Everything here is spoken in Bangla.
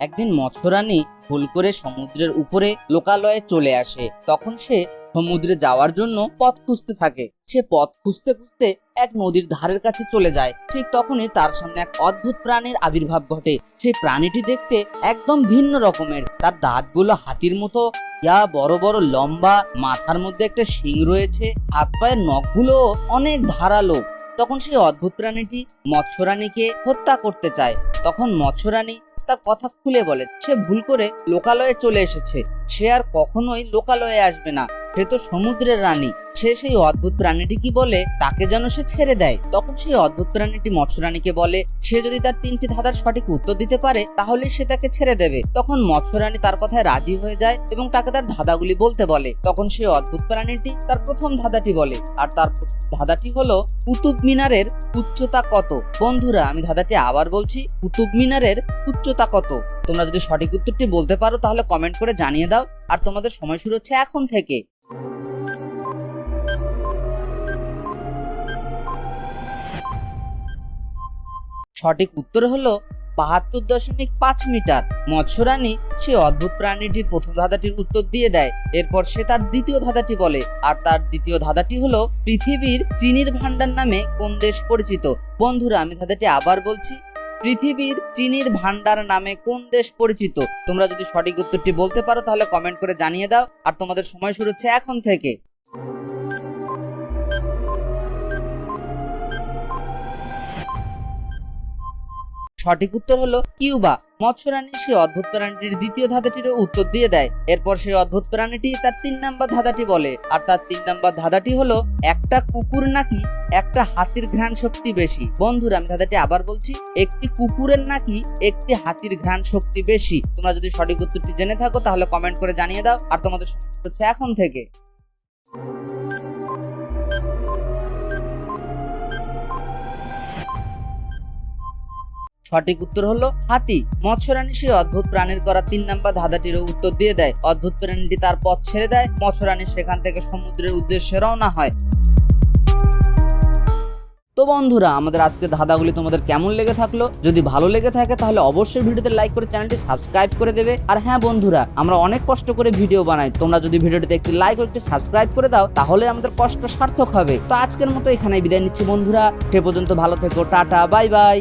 একদিন মৎস্যরানী ভুল করে সমুদ্রের উপরে লোকালয়ে চলে আসে। তখন সে সমুদ্রে যাওয়ার জন্য পথ খুঁজতে থাকে। সে পথ খুঁজতে খুঁজতে এক নদীর ধারের কাছে চলে যায়। ঠিক তখনই তার সামনে এক অদ্ভুত প্রাণীর আবির্ভাব ঘটে। সেই প্রাণীটি দেখতে একদম ভিন্ন রকমের। তার দাঁতগুলো হাতির মতো, ইয়া বড় বড় লম্বা, মাথার মধ্যে একটা শিং রয়েছে, হাত পায়ের নখগুলো অনেক ধারালো। তখন সেই অদ্ভুত প্রাণীটি মৎস্যরানীকে হত্যা করতে চায়। তখন মৎস্যরানী তার কথা খুলে বলে। সে ভুল করে লোকালয়ে চলে এসেছে। সে আর কখনোই লোকালয়ে আসবে না। সে তো সমুদ্রের রানী। সে সেই অদ্ভুত প্রাণীটি কি বলে? তাকে যেন সে ছেড়ে দেয়। তখন সেই অদ্ভুত প্রাণীটি মৎস্যরানীকে বলে, সে যদি তার তিনটি ধাঁধার সঠিক উত্তর দিতে পারে, তাহলে সে তাকে ছেড়ে দেবে। তখন মৎস্যরানী তার কথায় রাজি হয়ে যায় এবং তাকে তার ধাঁধাগুলি বলতে বলে। তখন সেই অদ্ভুত প্রাণীটি তার প্রথম ধাঁধাটি বলে। আর তার ধাঁধাটি হলো কুতুব মিনারের উচ্চতা কত? বন্ধুরা, আমি ধাঁধাটি আবার বলছি, কুতুব মিনারের উচ্চতা কত? তোমরা যদি সঠিক উত্তরটি বলতে পারো, তাহলে কমেন্ট করে জানিয়ে দাও। আর তোমাদের সময় শুরু হচ্ছে এখন থেকে। সঠিক উত্তর হলো বাহাত্তর দশমিক পাঁচ মিটার। মৎস্যরানী সে অদ্ভুত প্রাণীটির প্রথম ধাঁধাটির উত্তর দিয়ে দেয়। এরপর সে তার দ্বিতীয় ধাঁধাটি বলে। আর তার দ্বিতীয় ধাঁধাটি হলো পৃথিবীর চিনির ভান্ডার নামে কোন দেশ পরিচিত? বন্ধুরা, আমি ধাঁধাটি আবার বলছি। পৃথিবীর চিনির ভান্ডার নামে কোন দেশ পরিচিত? তোমরা যদি সঠিক উত্তরটি বলতে পারো, তাহলে কমেন্ট করে জানিয়ে দাও। আর তোমাদের সময় শুরু হচ্ছে এখন থেকে। সঠিক উত্তর হলো কিউবা। মৎস্যরানী সে অদ্ভুত প্রাণীটির দ্বিতীয় ধাঁধাটিরও উত্তর দিয়ে দেয়। এরপর সেই অদ্ভুত প্রাণীটি তার তিন নাম্বার ধাঁধাটি বলে। আর তার তিন নাম্বার ধাঁধাটি হলো একটা কুকুর নাকি একটা হাতির ঘ্রাণ শক্তি বেশি। বন্ধুরা, আমি ধাঁধাটি আবার বলছি, একটি কুকুরের নাকি একটি হাতির ঘ্রাণ শক্তি বেশি। তোমরা যদি সঠিক উত্তরটি জেনে থাকো, তাহলে কমেন্ট করে জানিয়ে দাও। আর তোমাদের হচ্ছে এখন থেকে। সঠিক উত্তর হলো হাতি। মৎস্যরানী সেই অদ্ভুত প্রাণীর করা তিন নাম্বার ধাঁধাটিরও উত্তর দিয়ে দেয়। অদ্ভুত প্রাণীটি তার পথ ছেড়ে দেয় মৎস্যরানী সেখান থেকে সমুদ্রের উদ্দেশ্যে রওনা হয়। তো বন্ধুরা, আমাদের আজকে ধাঁধাগুলি তোমাদের কেমন লেগে থাকল? যদি ভালো লেগে থাকে, তাহলে অবশ্যই ভিডিওতে লাইক করে চ্যানেলটি সাবস্ক্রাইব করে দেবে। আর হ্যাঁ বন্ধুরা, আমরা অনেক কষ্ট করে ভিডিও বানাই। তোমরা যদি ভিডিওটিতে একটি লাইক ও একটি সাবস্ক্রাইব করে দাও, তাহলে আমাদের কষ্ট সার্থক হবে। তো আজকের মতো এখানে বিদায় নিচ্ছি বন্ধুরা। সে পর্যন্ত ভালো থেকো, টাটা, বাই বাই।